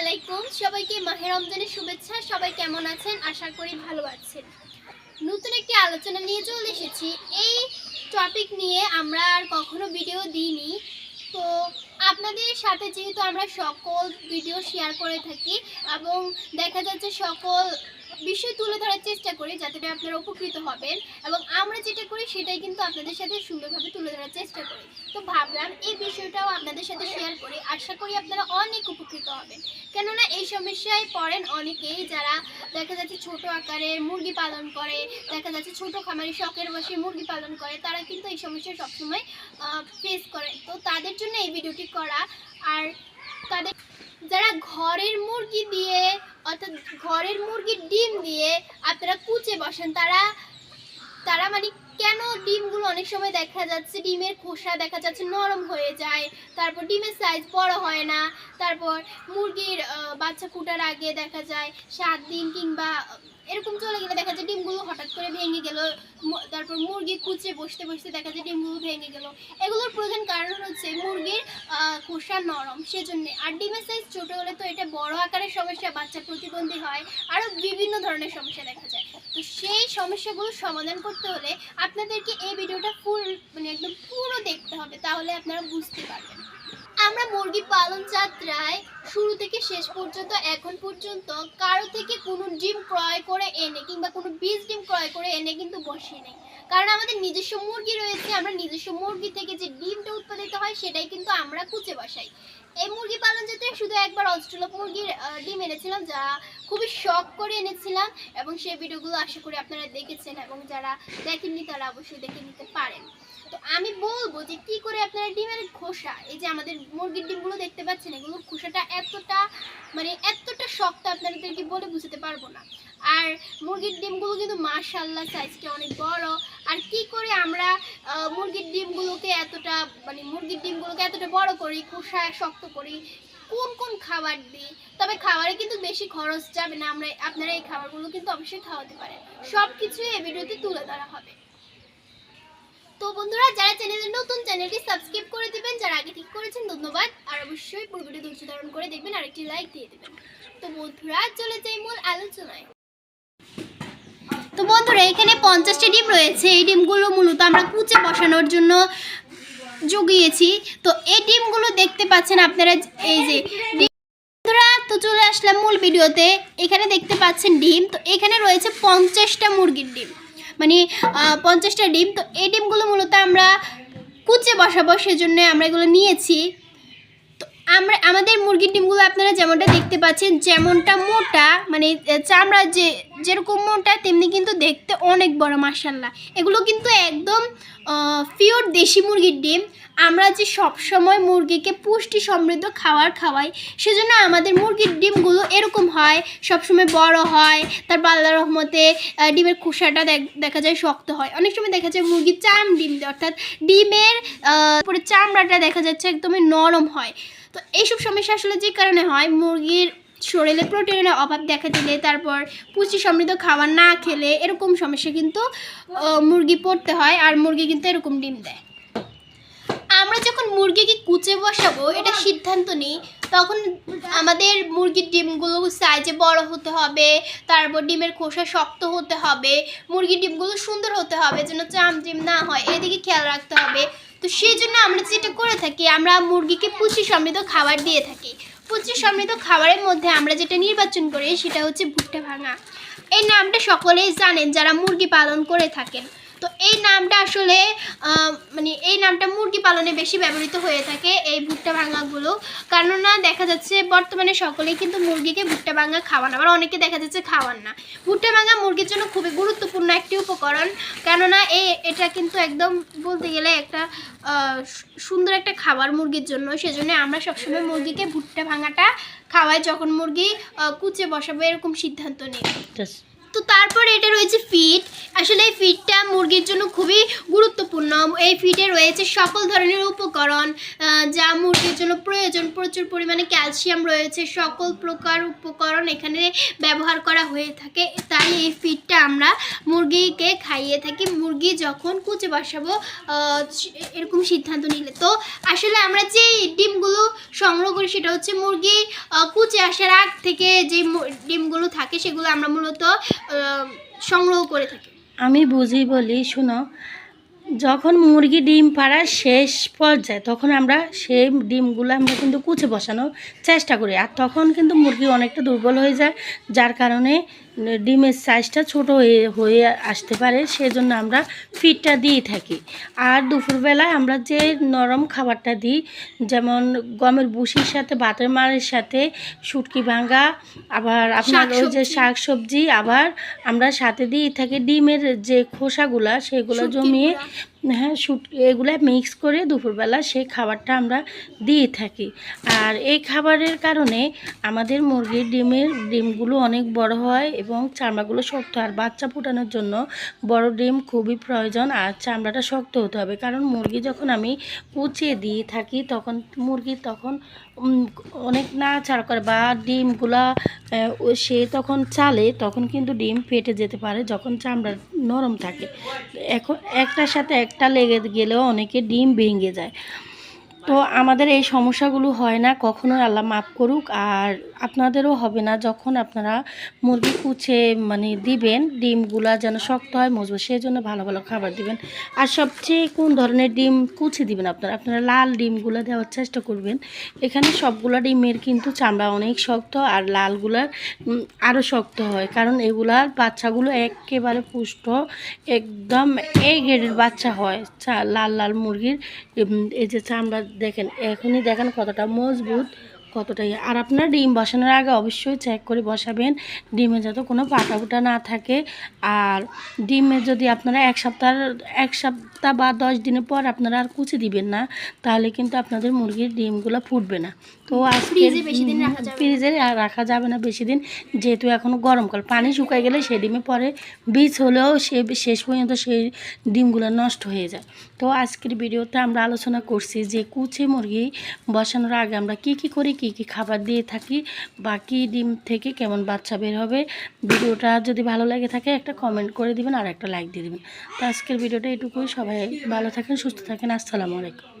আলাইকুম। সবাইকে মাহে রমজানের শুভেচ্ছা। সবাই কেমন আছেন? আশা করি ভালো আছেন। নতুন একটি আলোচনা নিয়ে চলে এসেছি। এই টপিক নিয়ে আমরা আর কখনো ভিডিও দিইনি। তো আপনাদের সাথে যেহেতু আমরা সকল ভিডিও শেয়ার করে থাকি এবং দেখা যাচ্ছে সকল বিষয় তুলে ধরার চেষ্টা করি যাতে আপনারা উপকৃত হবেন এবং আমরা যেটা করি সেটাই কিন্তু আপনাদের সাথে সুন্দরভাবে তুলে ধরার চেষ্টা করি। তো ভাবলাম এই বিষয়টাও আপনাদের সাথে শেয়ার করি। আশা করি আপনারা অনেক উপকৃত হবেন। কেননা এই সমস্যায় পড়েন অনেকেই যারা দেখা যাচ্ছে ছোট আকারে মুরগি পালন করে, দেখা যাচ্ছে ছোট খামারি শখের বসে মুরগি পালন করে, তারা কিন্তু এই সমস্যা সবসময় ফেস করে। তো তাদের জন্য এই ভিডিওটি করা। আর তাদের যারা ঘরের মুরগি দিয়ে অর্থাৎ ঘরের মুরগির ডিম দিয়ে আপনারা কুচে বসেন তারা তারা মানে কেন ডিমগুলো অনেক সময় দেখা যাচ্ছে, ডিমের খোসা দেখা যাচ্ছে নরম হয়ে যায়, তারপর ডিমের সাইজ বড় হয় না, তারপর মুরগির বাচ্চা ফুটার আগে দেখা যায় সাত দিন কিংবা, এরকম চলে গেলে দেখা যায় ডিমগুলো হঠাৎ করে ভেঙে গেল তারপর মুরগি কুচে বসতে বসতে দেখা যায় ডিমগুলো ভেঙে গেল। এগুলোর প্রধান কারণ হচ্ছে মুরগির খোসা নরম, সেজন্য আর ডিমের সাইজ ছোটো হলে তো এটা বড় আকারের সমস্যা বাচ্চা প্রতিবন্ধী হয় আরও বিভিন্ন ধরনের সমস্যা দেখা যায়। তো সেই সমস্যাগুলো সমাধান করতে হলে আপনাদেরকে এই ভিডিওটা ফুল মানে একদম পুরো দেখতে হবে, তাহলে আপনারা বুঝতে পারবেন। আমরা মুরগি পালন যাত্রায় শুরু থেকে শেষ পর্যন্ত, এখন পর্যন্ত কারও থেকে কোনো ডিম ক্রয় করে এনে কিংবা কোনো বীজ ডিম ক্রয় করে এনে কিন্তু বসিয়ে নেই। কারণ আমাদের নিজস্ব মুরগি রয়েছে, আমরা নিজস্ব মুরগি থেকে যে ডিমটা উৎপাদিত হয়, সেটাই কিন্তু আমরা কুচে বসাই। এই মুরগি পালন যেতে শুধু একবার অস্ট্রেলপ মুরগির ডিম এনেছিলাম, যা খুবই শখ করে এনেছিলাম এবং সেই ভিডিওগুলো আশা করি আপনারা দেখেছেন এবং যারা দেখেননি তারা অবশ্যই দেখে নিতে পারেন। তো আমি বলব যে কি করে আপনারা ডিমের খোসা, এই যে আমাদের মুরগির ডিমগুলো দেখতে পাচ্ছেন, এগুলোর খোসাটা এতটা মানে এতটা শক্ত আপনাদেরকে বলে বুঝতে পারব না। আর মুরগির ডিমগুলো কিন্তু মাশাল্লাহ সাইজটা অনেক বড়। আর কি করে আমরা মুরগির ডিমগুলোকে এতটা মানে মুরগির ডিমগুলোকে এতটা বড় করি খোসা শক্ত করি, কোন কোন খাবার দিই? তবে খাবারে কিন্তু বেশি খরচ যাবে না, আমরা, আপনারা এই খাবারগুলো কিন্তু অবশ্যই খাওয়াতে পারেন। সব কিছুই এই ভিডিওতে তুলে ধরা হবে। তো বন্ধুরা, যারা চ্যানেলে নতুন, চ্যানেলটি সাবস্ক্রাইব করে দিবেন, যারা আগে থেকে করেছেন, ধন্যবাদ। আর অবশ্যই পুরোপুরি ধৈর্য ধারণ করে দেখবেন আর একটি লাইক দিয়ে দেবেন। তো বন্ধুরা, চলে যাই মূল আলোচনায়। তো বন্ধুরা, এখানে পঞ্চাশটি ডিম রয়েছে। এই ডিমগুলো মূলত আমরা কুচে বসানোর জন্য জুগিয়েছি। তো এই ডিমগুলো দেখতে পাচ্ছেন আপনারা এই যে বন্ধুরা, তো চলে আসলাম মূল ভিডিওতে। এখানে দেখতে পাচ্ছেন ডিম। তো এখানে রয়েছে পঞ্চাশটা মুরগির ডিম। মানে পঞ্চাশটা ডিম। তো এই ডিমগুলো মূলত আমরা কুচে বসাবো, সেজন্য আমরা এগুলো নিয়েছি। আমরা, আমাদের মুরগির ডিমগুলো আপনারা যেমনটা দেখতে পাচ্ছেন, যেমনটা মোটা মানে চামড়া যে, যেরকম মোটা, তেমনি কিন্তু দেখতে অনেক বড় মার্শাল্লাহ এগুলো কিন্তু একদম পিওর দেশি মুরগির ডিম। আমরা যে সব সময় মুরগিকে পুষ্টি সমৃদ্ধ খাবার খাওয়াই, সেজন্য আমাদের মুরগির ডিমগুলো এরকম হয়, সবসময় বড় হয়, তার আল্লাহ রহমতে ডিমের খোসাটা দেখ- যায় শক্ত হয়। অনেক সময় দেখা যায় মুরগির চাম ডিম অর্থাৎ ডিমের চামড়াটা দেখা যাচ্ছে একদমই নরম হয়। তো এইসব সমস্যা আসলে যে কারণে হয়, মুরগির শরীরে প্রোটিনের অভাব দেখা দিলে, তারপর পুষ্টি সমৃদ্ধ খাবার না খেলে এরকম সমস্যা কিন্তু মুরগি পড়তে হয় আর মুরগি কিন্তু এরকম ডিম দেয়। আমরা যখন মুরগিকে কুচে বসাবো, এটা সিদ্ধান্ত নিই, তখন আমাদের মুরগির ডিমগুলো সাইজে বড় হতে হবে, তারপর ডিমের খোসা শক্ত হতে হবে, মুরগির ডিমগুলো সুন্দর হতে হবে, যেন চাম ডিম না হয়, এদিকে খেয়াল রাখতে হবে। তো সেই জন্য আমরা যেটা করে থাকি, আমরা মুরগিকে পুষ্টি সমৃদ্ধ খাবার দিয়ে থাকি। পুষ্টি সমৃদ্ধ খাবারের মধ্যে আমরা যেটা নির্বাচন করি সেটা হচ্ছে ভুট্টা ভাঙা। এই নামটা সকলেই জানেন যারা মুরগি পালন করে থাকেন। তো এই নামটা আসলে মানে এই নামটা মুরগি পালনে বেশি ব্যবহৃত হয়ে থাকে এই ভুট্টা ভাঙাগুলো। কেননা দেখা যাচ্ছে বর্তমানে সকলেই কিন্তু মুরগিকে ভুট্টা ভাঙা খাওয়ান, আবার অনেকে দেখা যাচ্ছে খাওয়ান না। ভুট্টা ভাঙা মুরগির জন্য খুবই গুরুত্বপূর্ণ একটি উপকরণ, কেননা এই এটা কিন্তু একদম বলতে গেলে একটা সুন্দর একটা খাবার মুরগির জন্য। সেজন্য আমরা সবসময় মুরগিকে ভুট্টা ভাঙাটা খাওয়াই যখন মুরগি কুচে বসাবো, এরকম সিদ্ধান্ত নিই। তো তারপর এটা রয়েছে ফিড। আসলে এই ফিডটা মুরগির জন্য খুবই গুরুত্বপূর্ণ। এই ফিডে রয়েছে সকল ধরনের উপকরণ যা মুরগির জন্য প্রয়োজন। প্রচুর পরিমাণে ক্যালসিয়াম রয়েছে। সকল প্রকার উপকরণ এখানে ব্যবহার করা হয়ে থাকে। তাই এই ফিডটা আমরা মুরগিকে খাইয়ে থাকি। মুরগি যখন কুচে বসাবো এরকম সিদ্ধান্ত নিলে। তো আসলে আমরা যে ডিমগুলো সংগ্রহ করি, সেটা হচ্ছে মুরগি কুচে আসার আগ থেকে যে ডিমগুলো থাকে, সেগুলো আমরা মূলত সংগ্রহ করে থাকে। আমি বুঝি বলি, শুনো, যখন মুরগি ডিম পাড়ার শেষ পর্যায়ে, তখন আমরা সেই ডিমগুলো আমরা কিন্তু কুচে বসানোর চেষ্টা করি। আর তখন কিন্তু মুরগি অনেকটা দুর্বল হয়ে যায়, যার কারণে ডিমের সাইজটা ছোট হয়ে হয়ে আসতে পারে সেজন্য আমরা ফিডটা দিয়ে থাকি আর দুপুরবেলায় আমরা যে নরম খাবারটা দিই যেমন গমের বুসির সাথে ভাতের মারের সাথে শুটকি ভাঙ্গা আবার আপনার ওই যে শাক সবজি আবার আমরা সাথে দিয়ে থাকি ডিমের যে খোসাগুলা সেগুলো জমিয়ে। হ্যাঁ শুট এগুলো মিক্স করে দুপুরবেলা সেই খাবারটা আমরা দিয়ে থাকি। আর এই খাবারের কারণে আমাদের মুরগির ডিমের, ডিমগুলো অনেক বড় হয় এবং চামড়াগুলো শক্ত। আর বাচ্চা ফুটানোর জন্য বড় ডিম খুবই প্রয়োজন আর চামড়াটা শক্ত হতে হবে। কারণ মুরগি যখন আমি কুচিয়ে দিয়ে থাকি, তখন মুরগি তখন উম, না ছাড় করে বা ডিমগুলা সে তখন চালে তখন কিন্তু ডিম ফেটে যেতে পারে যখন চামড়া নরম থাকে। এখন একটার সাথে একটা লেগে গেলেও অনেকে ডিম ভেঙে যায়। তো আমাদের এই সমস্যাগুলো হয় না, কখনোই আল্লাহ মাফ করুক। আর আপনাদেরও হবে না যখন আপনারা মুরগি কুচে মানে দিবেন, ডিমগুলা যেন শক্ত হয়, মজবুত সেই জন্য ভালো ভালো খাবার দিবেন। আর সবচেয়ে কোন ধরনের ডিম কুচে দিবেন আপনারা? আপনারা লাল ডিমগুলো দেওয়ার চেষ্টা করবেন। এখানে সবগুলা ডিমের কিন্তু চামড়া অনেক শক্ত আর লালগুলার আরও শক্ত হয়। কারণ এগুলার বাচ্চাগুলো একেবারে পুষ্ট, একদম এই গ্রেডের বাচ্চা হয়। লাল লাল মুরগির এই যে চামড়া দেখেন এখনই দেখেন কতটা মজবুত। কতটা ইয়ে। আর আপনার ডিম বসানোর আগে অবশ্যই চেক করে বসাবেন ডিমে যাতে কোনো পাটা না থাকে আর ডিমে যদি আপনারা এক সপ্তাহ এক সপ্তাহ বা দশ দিনের পর আপনারা আর কুচি দিবেন না তাহলে কিন্তু আপনাদের মুরগির ডিমগুলো ফুটবে না তো আজকে ফ্রিজে বেশি দিন রাখা যাবে না। ফ্রিজে আর রাখা যাবে না বেশি দিন যেহেতু এখন গরমকাল পানি শুকায় গেলে সেই ডিমে পরে বীজ হলেও সে শেষ পর্যন্ত সেই ডিমগুলো নষ্ট হয়ে যায় তো আজকের ভিডিওতে আমরা আলোচনা করছি যে কুচে মুরগি বসানোর আগে আমরা কি কি করি কি কি খাবার দিয়ে থাকি, বাকি ডিম থেকে কেমন বাচ্চা বের হবে, ভিডিওটা যদি ভালো লাগে থাকে একটা কমেন্ট করে দিবেন আর একটা লাইক দিয়ে দিবেন। তো আজকের ভিডিওটা এটুকুই, সবাই ভালো থাকেন, সুস্থ থাকেন, আসসালামু আলাইকুম।